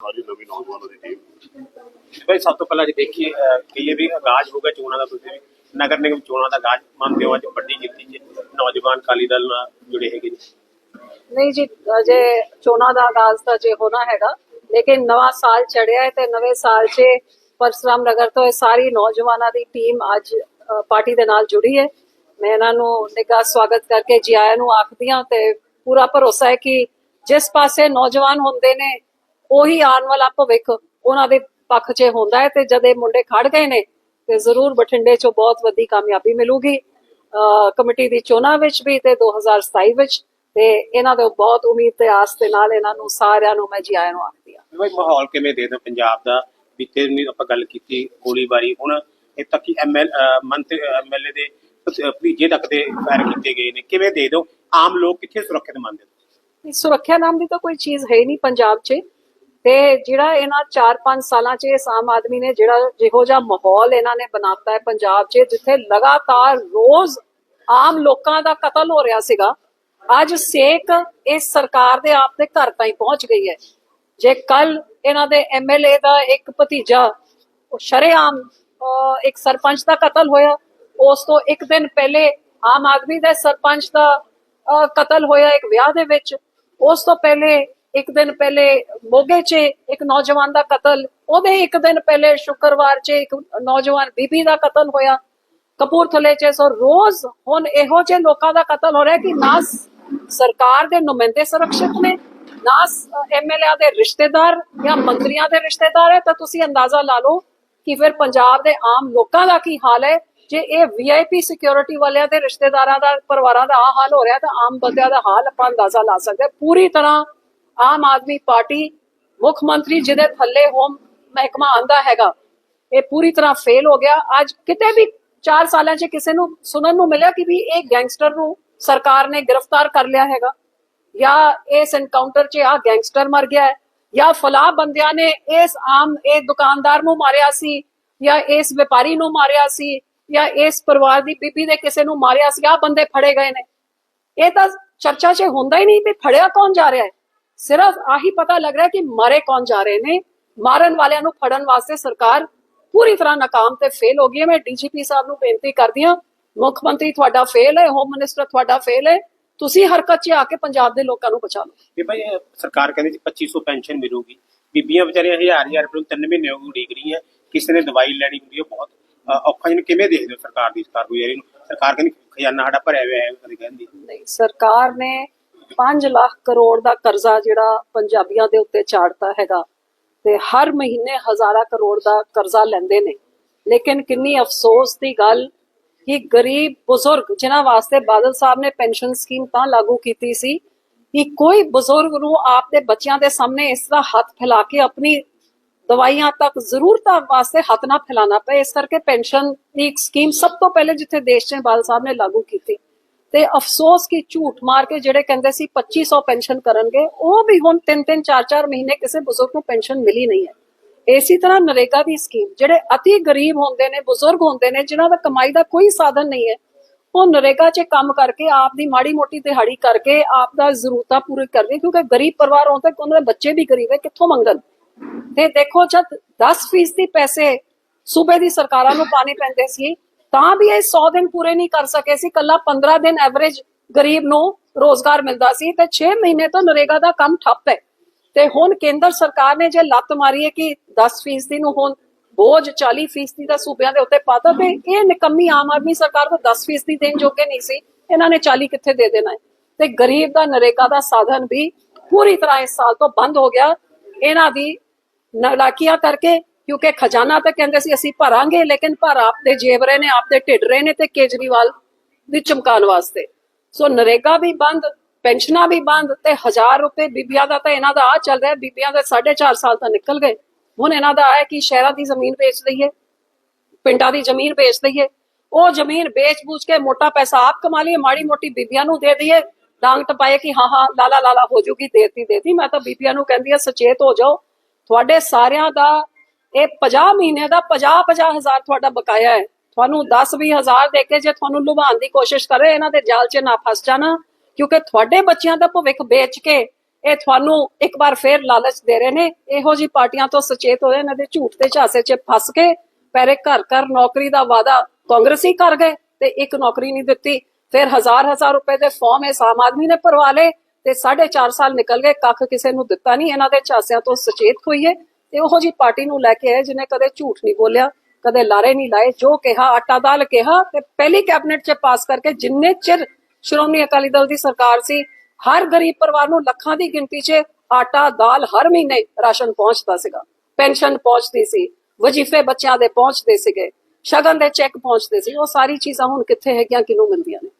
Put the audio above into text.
ਸਾਰੀ ਨਵੀਂ ਨੌਜਵਾਨਾਂ ਦੀ ਟੀਮ ਭਾਈ ਸਭ ਤੋਂ ਪਹਿਲਾਂ ਜੇ ਦੇਖੀਏ ਅਹ, ਕਹੀਏ ਵੀ ਆਗਾਜ਼ ਹੋਗਾ ਚੋਣਾਂ ਦਾ ਤੁਸੀਂ ਵੀ ਨਗਰ ਨਿਗਮ ਚੋਣਾਂ ਦਾ ਆਗਾਜ਼ ਮੰਨਦੇ ਹੋ ਅੱਜ ਵੱਡੀ ਗਿਣਤੀ 'ਚ ਨੌਜਵਾਨ ਅਕਾਲੀ ਦਲ ਨਾਲ ਜੁੜੇ ਹੈਗੇ ਨੇ ਨਹੀਂ ਜੀ ਅਜੇ ਚੋਣਾਂ ਦਾ ਆਗਾਜ਼ ਤਾਂ ਜੇ ਹੋਣਾ ਹੈਗਾ ਲੇਕਿਨ ਨਵਾਂ ਸਾਲ ਚੜਿਆ ਹੈ ਤੇ ਨਵੇਂ ਸਾਲ 'ਚ ਪਰਸਰਾਮ ਨਗਰ ਤੋਂ ਇਹ ਸਾਰੀ ਨੌਜਵਾਨਾਂ ਦੀ ਟੀਮ ਅੱਜ ਅ, ਪਾਰਟੀ ਦੇ ਨਾਲ ਜੁੜੀ ਹੈ। ਮੈਂ ਇਹਨਾਂ ਨੂੰ ਨਿੱਘਾ ਸਵਾਗਤ ਕਰਕੇ ਜੀ ਆਇਆਂ ਨੂੰ ਆਖਦੀ ਹਾਂ ਤੇ ਪੂਰਾ ਭਰੋਸਾ ਹੈ ਕਿ ਜਿਸ ਪਾਸੇ ਨੌਜਵਾਨ ਹੁੰਦੇ ਨੇ ਉਹੀ ਆਉਣ ਵਾਲਾ ਭਵਿੱਖ ਉਹਨਾਂ ਦੇ ਪੱਖ 'ਚ ਹੁੰਦਾ ਹੈ ਤੇ ਜਦ ਇਹ ਮੁੰਡੇ ਖੜ ਗਏ ਨੇ ਤੇ ਜ਼ਰੂਰ ਬਠਿੰਡੇ 'ਚੋਂ ਬਹੁਤ ਵੱਡੀ ਕਾਮਯਾਬੀ ਮਿਲੂਗੀ। ਕਮੇਟੀ ਦੀ ਚੋਣਾਂ ਵਿੱਚ ਵੀ ਤੇ 2027 ਵਿੱਚ ਤੇ ਇਹਨਾਂ ਦੇ ਬਹੁਤ ਉਮੀਦ ਤੇ ਆਸ ਦੇ ਨਾਲ ਇਹਨਾਂ ਨੂੰ ਸਾਰਿਆਂ ਨੂੰ ਮੈਂ ਜੀ ਆਇਆਂ ਨੂੰ ਆਖਦੀ ਹਾਂ। ਭਾਈ ਮਾਹੌਲ ਕਿਵੇਂ ਦੇ ਦੋ ਪੰਜਾਬ ਦਾ? ਬੀਤੇ ਦਿਨ ਆਪਾਂ ਗੱਲ ਕੀਤੀ ਗੋਲੀਬਾਰੀ ਹੁਣ ਇਹ ਤੱਕ ਹੀ ਐਮਐਲ ਮੰਤਰੀ ਐਮਐਲਏ ਦੇ ਭਤੀਜੇ ਤੱਕ ਦੇ ਫਾਇਰ ਕੀਤੇ ਗਏ ਨੇ। ਕਿਵੇਂ ਦੇ ਦੋ ਆਮ ਲੋਕ ਕਿੱਥੇ ਸੁਰੱਖਿਅਤ ਮੰਨਦੇ? ਸੁਰੱਖਿਆ ਨਾਮ ਦੀ ਤਾਂ ਕੋਈ ਚੀਜ਼ ਹੀ ਨਹੀਂ ਪੰਜਾਬ 'ਚ। ਤੇ ਜਿਹੜਾ ਇਹਨਾਂ 4-5 ਸਾਲਾਂ 'ਚ ਇਸ ਆਮ ਆਦਮੀ ਨੇ ਜਿਹੜਾ ਜਿਹੋ ਜਿਹਾ ਮਾਹੌਲ ਇਹਨਾਂ ਨੇ ਬਣਾਤਾ ਹੈ ਪੰਜਾਬ 'ਚ ਜਿੱਥੇ ਲਗਾਤਾਰ ਰੋਜ਼ ਆਮ ਲੋਕਾਂ ਦਾ ਕਤਲ ਹੋ ਰਿਹਾ ਸੀਗਾ ਅੱਜ ਸੇਕ ਇਸ ਸਰਕਾਰ ਦੇ ਆਪ ਦੇ ਘਰ ਤਾਈਂ ਪਹੁੰਚ ਗਈ ਹੈ। ਜੇ ਕੱਲ ਇਹਨਾਂ ਦੇ ਐਮਐਲਏ ਦਾ ਇੱਕ ਭਤੀਜਾ ਉਹ ਸ਼ਰੇਆਮ ਅਹ, ਇੱਕ ਸਰਪੰਚ ਦਾ ਕਤਲ ਹੋਇਆ ਉਸ ਤੋਂ ਇੱਕ ਦਿਨ ਪਹਿਲੇ ਆਮ ਆਦਮੀ ਦੇ ਸਰਪੰਚ ਦਾ ਕਤਲ ਹੋਇਆ ਇੱਕ ਵਿਆਹ ਦੇ ਵਿੱਚ ਉਸ ਤੋਂ ਪਹਿਲੇ ਇੱਕ ਦਿਨ ਪਹਿਲੇ ਮੋਗੇ 'ਚ ਇੱਕ ਨੌਜਵਾਨ ਦਾ ਕਤਲ, ਉਹਦੇ ਇੱਕ ਦਿਨ ਪਹਿਲੇ ਸ਼ੁੱਕਰਵਾਰ 'ਚ ਇੱਕ ਨੌਜਵਾਨ ਬੀਬੀ ਦਾ ਕਤਲ ਹੋਇਆ, ਕਪੂਰਥਲੇ 'ਚ। ਸੋ ਰੋਜ਼ ਹੁਣ ਇਹੋ ਜਿਹੇ ਲੋਕਾਂ ਦਾ ਕਤਲ ਹੋ ਰਿਹਾ ਕਿ ਨਾ ਸਰਕਾਰ ਦੇ ਨੁਮਾਇੰਦੇ ਸੁਰੱਖਿਅਤ ਨੇ, ਨਾ ਐਮਐਲਏ ਦੇ ਰਿਸ਼ਤੇਦਾਰ ਜਾਂ ਮੰਤਰੀਆਂ ਦੇ ਰਿਸ਼ਤੇਦਾਰ ਹੈ। ਤਾਂ ਤੁਸੀਂ ਅੰਦਾਜ਼ਾ ਲਾ ਲਓ ਕਿ ਫਿਰ ਪੰਜਾਬ ਦੇ ਆਮ ਲੋਕਾਂ ਦਾ ਕੀ ਹਾਲ ਹੈ? ਜੇ ਇਹ ਵੀਆਈਪੀ ਸਿਕਿਉਰਿਟੀ ਵਾਲਿਆਂ ਦੇ ਰਿਸ਼ਤੇਦਾਰਾਂ ਦਾ, ਪਰਿਵਾਰਾਂ ਦਾ ਆ ਹਾਲ ਹੋ ਰਿਹਾ ਤਾਂ ਆਮ ਬੰਦਿਆਂ ਦਾ ਹਾਲ ਆਪਾਂ ਅੰਦਾਜ਼ਾ ਲਾ ਸਕਦੇ ਹਾਂ। ਪੂਰੀ ਤਰ੍ਹਾਂ ਆਮ ਆਦਮੀ ਪਾਰਟੀ ਮੁੱਖ ਮੰਤਰੀ ਜਿਹਦੇ ਥੱਲੇ ਹੋਮ ਮਹਿਕਮਾ ਆਂਦਾ ਹੈਗਾ, ਇਹ ਪੂਰੀ ਤਰ੍ਹਾਂ ਫੇਲ ਹੋ ਗਿਆ। ਅੱਜ ਕਿਤੇ ਵੀ 4 ਸਾਲਾਂ 'ਚ ਕਿਸੇ ਨੂੰ ਸੁਣਨ ਨੂੰ ਮਿਲਿਆ ਕਿ ਵੀ ਇਹ ਗੈਂਗਸਟਰ ਨੂੰ ਸਰਕਾਰ ਨੇ ਗ੍ਰਿਫਤਾਰ ਕਰ ਲਿਆ ਹੈਗਾ। ਜਾਂ ਇਸ ਐਨਕਾਊਂਟਰ 'ਚ ਆ ਗੈਂਗਸਟਰ ਮਰ ਗਿਆ ਹੈ, ਜਾਂ ਫਲਾਹ ਬੰਦਿਆਂ ਨੇ ਇਸ ਆਮ, ਇਹ ਦੁਕਾਨਦਾਰ ਨੂੰ ਮਾਰਿਆ ਸੀ, ਜਾਂ ਇਸ ਵਪਾਰੀ ਨੂੰ ਮਾਰਿਆ ਸੀ, ਜਾਂ ਇਸ ਪਰਿਵਾਰ ਦੀ ਬੀਬੀ ਦੇ ਕਿਸੇ ਨੂੰ ਮਾਰਿਆ ਸੀ ਆ ਬੰਦੇ ਫੜੇ ਗਏ ਨੇ। ਇਹ ਤਾਂ ਚਰਚਾ 'ਚ ਹੁੰਦਾ ਹੀ ਨਹੀਂ ਵੀ ਫੜਿਆ ਕੌਣ ਜਾ ਰਿਹਾ ਹੈ। ਸਿਰਫ ਆਹੀ ਪਤਾ ਲੱਗ ਰਿਹਾ ਕਿ ਮਾਰੇ ਕੌਣ ਜਾ ਰਹੇ ਨੇ। ਮਾਰਨ ਵਾਲਿਆਂ ਨੂੰ ਫੜਨ ਵਾਸਤੇ ਸਰਕਾਰ ਪੂਰੀ ਤਰ੍ਹਾਂ ਨਾਕਾਮ ਤੇ ਫੇਲ ਹੋ ਗਈ ਹੈ। ਮੈਂ ਡੀਜੀਪੀ ਸਾਹਿਬ ਨੂੰ ਬੇਨਤੀ ਕਰਦੀ ਹਾਂ ਮੁੱਖ ਮੰਤਰੀ ਤੁਹਾਡਾ ਫੇਲ ਹੈ ਹੋਮ ਮਿਨਿਸਟਰ ਤੁਹਾਡਾ ਫੇਲ ਹੈ। ਤੁਸੀਂ ਹਰਕਤ 'ਚ ਆ ਕੇ ਪੰਜਾਬ ਦੇ ਲੋਕਾਂ ਨੂੰ ਬਚਾ ਲਓ। ਵੀ ਭਾਈ ਸਰਕਾਰ ਕਹਿੰਦੀ ਸੀ 2500 ਪੈਨਸ਼ਨ ਮਿਲੂਗੀ। ਬੀਬੀਆਂ ਵਿਚਾਰੀਆਂ ਹਜ਼ਾਰ ਹਜ਼ਾਰ ਰੁਪਏ ਤਿੰਨ ਮਹੀਨੇ ਹੋ ਉਡੀਕ ਰਹੀ ਹੈ। ਕਿਸੇ ਨੇ ਦਵਾਈ ਲੈਣੀ ਹੁੰਦੀ ਹੈ ਬਹੁਤ ਔਖਾ ਜਿਹਨੂੰ ਕਿਵੇਂ ਦੇਖਦੇ ਹੋ ਸਰਕਾਰ ਦੀ ਕਾਰਗੁਜ਼ਾਰੀ ਨੂੰ? ਸਰਕਾਰ ਕਹਿੰਦੀ ਖਜ਼ਾਨਾ ਸਾਡਾ ਭਰਿਆ ਹੋਇਆ ਹੈ ਕਦੇ ਕਹਿੰਦੀ। ਨਹੀਂ ਸਰਕਾਰ ਨੇ 5 ਲੱਖ ਕਰੋੜ ਦਾ ਕਰਜ਼ਾ ਜਿਹੜਾ ਪੰਜਾਬੀਆਂ ਦੇ ਉੱਤੇ ਚਾੜਤਾ ਹੈਗਾ ਤੇ ਹਰ ਮਹੀਨੇ ਹਜ਼ਾਰਾਂ ਕਰੋੜ ਦਾ ਕਰਜ਼ਾ ਲੈਂਦੇ ਨੇ। ਲੇਕਿਨ ਕਿੰਨੀ ਅਫਸੋਸ ਦੀ ਗੱਲ ਕਿ ਗਰੀਬ ਬਜ਼ੁਰਗ ਜਿਨ੍ਹਾਂ ਵਾਸਤੇ ਬਾਦਲ ਸਾਹਿਬ ਨੇ ਪੈਨਸ਼ਨ ਸਕੀਮ ਤਾਂ ਲਾਗੂ ਕੀਤੀ ਸੀ ਕਿ ਕੋਈ ਬਜ਼ੁਰਗ ਨੂੰ ਆਪਦੇ ਬੱਚਿਆਂ ਦੇ ਸਾਹਮਣੇ ਇਸ ਤਰ੍ਹਾਂ ਹੱਥ ਫੈਲਾ ਕੇ ਆਪਣੀ ਦਵਾਈਆਂ ਤੱਕ ਜ਼ਰੂਰਤਾਂ ਵਾਸਤੇ ਹੱਥ ਨਾ ਫੈਲਾਣਾ ਪਏ। ਇਸ ਕਰਕੇ ਪੈਨਸ਼ਨ ਦੀ ਇੱਕ ਸਕੀਮ ਸਭ ਤੋਂ ਪਹਿਲੇ ਜਿੱਥੇ ਦੇਸ਼ 'ਚ ਬਾਦਲ ਸਾਹਿਬ ਨੇ ਲਾਗੂ ਕੀਤੀ। ਤੇ ਅਫਸੋਸ ਕਿ ਝੂਠ ਮਾਰ ਕੇ ਜਿਹੜੇ ਕਹਿੰਦੇ ਸੀ 2500 ਪੈਨਸ਼ਨ ਕਰਨਗੇ, ਉਹ ਵੀ ਹੁਣ 3-3 4-4 ਮਹੀਨੇ ਕਿਸੇ ਬਜ਼ੁਰਗ ਨੂੰ ਪੈਨਸ਼ਨ ਮਿਲੀ ਨਹੀਂ ਹੈ। ਇਸੇ ਤਰ੍ਹਾਂ ਨਰੇਗਾ ਦੀ ਸਕੀਮ ਜਿਹੜੇ ਅਤੀ ਗਰੀਬ ਹੁੰਦੇ ਨੇ, ਬਜ਼ੁਰਗ ਹੁੰਦੇ ਨੇ, ਜਿਨ੍ਹਾਂ ਦਾ ਕਮਾਈ ਦਾ ਕੋਈ ਸਾਧਨ ਨਹੀਂ ਹੈ, ਉਹ ਨਰੇਗਾ 'ਚ ਕੰਮ ਕਰਕੇ ਆਪ ਦੀ ਮਾੜੀ ਮੋਟੀ ਦਿਹਾੜੀ ਕਰਕੇ ਆਪ ਦਾ ਜ਼ਰੂਰਤਾਂ ਪੂਰੀ ਕਰਦੇ, ਕਿਉਂਕਿ ਗਰੀਬ ਪਰਿਵਾਰ ਹੋਣ ਤੱਕ ਉਹਨਾਂ ਦੇ ਬੱਚੇ ਵੀ ਗਰੀਬ ਹੈ, ਕਿੱਥੋਂ ਮੰਗਣ? ਤੇ ਦੇਖੋ ਜਦ 10% ਪੈਸੇ ਸੂਬੇ ਦੀ ਸਰਕਾਰਾਂ ਨੂੰ ਪਾਣੇ ਪੈਂਦੇ ਸੀ ਤਾਂ ਵੀ ਇਹ 100 ਦਿਨ ਪੂਰੇ ਨਹੀਂ ਕਰ ਸਕੇ ਸੀ। ਕੱਲਾ 15 ਦਿਨ ਐਵਰੇਜ ਗਰੀਬ ਨੂੰ ਰੋਜ਼ਗਾਰ ਮਿਲਦਾ ਸੀ ਤੇ 6 ਮਹੀਨੇ ਤੋਂ ਨਰੇਗਾ ਦਾ ਕੰਮ ਠੱਪ ਹੈ। ਤੇ ਹੁਣ ਕੇਂਦਰ ਸਰਕਾਰ ਨੇ ਜੇ ਲੱਤ ਮਾਰੀ ਹੈ ਕਿ 10% ਦੀ ਨੂੰ ਹੁਣ ਬੋਝ 40% ਦਾ ਸੂਬਿਆਂ ਦੇ ਉੱਤੇ ਪਾਤਾ ਤੇ ਇਹ ਨਿਕੰਮੀ ਆਮ ਆਦਮੀ ਸਰਕਾਰ ਨੂੰ 10% ਦੇਣ ਜੋਗੇ ਨਹੀਂ ਸੀ। ਇਹਨਾਂ ਨੇ 40 ਕਿੱਥੇ ਦੇ ਦੇਣਾ ਹੈ? ਤੇ ਗਰੀਬ ਦਾ ਨਰੇਗਾ ਦਾ ਸਾਧਨ ਵੀ ਪੂਰੀ ਤਰ੍ਹਾਂ ਇਸ ਸਾਲ ਤੋਂ ਬੰਦ ਹੋ ਗਿਆ। ਇਹਨਾਂ ਦੀ ਨਲਾਕੀਆਂ ਕਰਕੇ ਕਿਉਂਕਿ ਖਜ਼ਾਨਾ ਤਾਂ ਕਹਿੰਦੇ ਸੀ ਅਸੀਂ ਭਰਾਂਗੇ, ਲੇਕਿਨ ਭਰ ਆਪਦੇ ਜੇਬ ਰਹੇ ਨੇ, ਆਪਦੇ ਢਿੱਡ ਰਹੇ ਨੇ ਤੇ ਕੇਜਰੀਵਾਲ ਦੀ ਚਮਕਾਉਣ ਵਾਸਤੇ। ਸੋ ਨਰੇਗਾ ਵੀ ਬੰਦ, ਪੈਨਸ਼ਨਾਂ ਵੀ ਬੰਦ ਤੇ 1000 ਰੁਪਏ ਬੀਬੀਆਂ ਦਾ ਤਾਂ ਇਹਨਾਂ ਦਾ ਆ ਚੱਲ ਰਿਹਾ, ਬੀਬੀਆਂ ਦੇ 4.5 ਸਾਲ ਤਾਂ ਨਿਕਲ ਗਏ। ਹੁਣ ਇਹਨਾਂ ਦਾ ਹੈ ਕਿ ਸ਼ਹਿਰਾਂ ਦੀ ਜ਼ਮੀਨ ਵੇਚ ਲਈਏ, ਪਿੰਡਾਂ ਦੀ ਜ਼ਮੀਨ ਵੇਚ ਦਈਏ ਉਹ ਜ਼ਮੀਨ ਵੇਚ ਬੂਚ ਕੇ ਮੋਟਾ ਪੈਸਾ ਆਪ ਕਮਾ ਲਈਏ, ਮਾੜੀ ਮੋਟੀ ਬੀਬੀਆਂ ਨੂੰ ਦੇ ਦਈਏ, ਡਾਂਗ ਟਪਾਏ ਕਿ ਹਾਂ ਹਾਂ, ਲਾਲਾ ਲਾਲਾ ਹੋ ਜੂਗੀ, ਦੇਤੀ ਦੇਤੀ। ਮੈਂ ਤਾਂ ਬੀਬੀਆਂ ਨੂੰ ਕਹਿੰਦੀ ਆ ਸਚੇਤ ਹੋ ਜਾਓ। ਤੁਹਾਡੇ ਸਾਰਿਆਂ ਦਾ ਇਹ 50 ਮਹੀਨੇ ਦਾ 50 50 ਹਜ਼ਾਰ ਤੁਹਾਡਾ ਬਕਾਇਆ ਹੈ। ਤੁਹਾਨੂੰ 10 20 ਦੇ ਕੇ ਜੇ ਤੁਹਾਨੂੰ ਲੁਭਾਉਣ ਦੀ ਕੋਸ਼ਿਸ਼ ਕਰੇ, ਇਹਨਾਂ ਦੇ ਜਾਲ 'ਚ ਨਾ ਫਸ ਜਾਣਾ, ਕਿਉਂਕਿ ਤੁਹਾਡੇ ਬੱਚਿਆਂ ਦਾ ਭਵਿੱਖ ਵੇਚ ਕੇ ਇਹ ਤੁਹਾਨੂੰ ਇੱਕ ਵਾਰ ਫੇਰ ਲਾਲਚ ਦੇ ਰਹੇ ਨੇ। ਇਹੋ ਜੀ ਪਾਰਟੀਆਂ ਤੋਂ ਸੁਚੇਤ ਹੋਏ, ਇਹਨਾਂ ਦੇ ਝੂਠ ਤੇ ਝਾਸੇ 'ਚ ਫਸ ਕੇ ਪੈਰੇ ਘਰ ਘਰ ਨੌਕਰੀ ਦਾ ਵਾਅਦਾ ਕਾਂਗਰਸੀ ਕਰ ਗਏ ਤੇ ਇੱਕ ਨੌਕਰੀ ਨਹੀਂ ਦਿੱਤੀ। ਫਿਰ ਹਜ਼ਾਰ ਹਜ਼ਾਰ ਰੁਪਏ ਦੇ ਫਾਰਮ ਇਸ ਆਮ ਆਦਮੀ ਨੇ ਭਰਵਾ ਲਏ ਤੇ 4.5 ਸਾਲ ਨਿਕਲ ਗਏ, ਕੱਖ ਕਿਸੇ ਨੂੰ ਦਿੱਤਾ ਨਹੀਂ। ਇਹਨਾਂ ਦੇ ਝਾਸਿਆਂ ਤੋਂ ਸੁਚੇਤ ਹੋਈਏ। ਤੇ ਉਹੋ ਜੀ ਪਾਰਟੀ ਨੂੰ ਲੈ ਕੇ ਆਏ ਜਿਹਨੇ ਕਦੇ ਝੂਠ ਨਹੀਂ ਬੋਲਿਆ, ਕਦੇ ਲਾਰੇ ਨਹੀਂ ਲਾਏ, ਜੋ ਕਿਹਾ, ਆਟਾ ਦਾਲ ਕਿਹਾ ਤੇ ਪਹਿਲੀ ਕੈਬਨਿਟ 'ਚ ਪਾਸ ਕਰਕੇ ਜਿੰਨੇ ਚਿਰ ਸ਼੍ਰੋਮਣੀ ਅਕਾਲੀ ਦਲ ਦੀ ਸਰਕਾਰ ਸੀ, ਹਰ ਗਰੀਬ ਪਰਿਵਾਰ ਨੂੰ ਲੱਖਾਂ ਦੀ ਗਿਣਤੀ 'ਚ ਆਟਾ ਦਾਲ ਹਰ ਮਹੀਨੇ ਰਾਸ਼ਨ ਪਹੁੰਚਦਾ ਸੀਗਾ, ਪੈਨਸ਼ਨ ਪਹੁੰਚਦੀ ਸੀ, ਵਜ਼ੀਫੇ ਬੱਚਿਆਂ ਦੇ ਪਹੁੰਚਦੇ ਸੀਗੇ, ਸ਼ਗਨ ਦੇ ਚੈੱਕ ਪਹੁੰਚਦੇ ਸੀ, ਉਹ ਸਾਰੀ ਚੀਜ਼ਾਂ ਹੁਣ ਕਿੱਥੇ ਹੈਗੀਆਂ ਕਿਨੂੰ ਮਿਲਦੀਆਂ ਨੇ?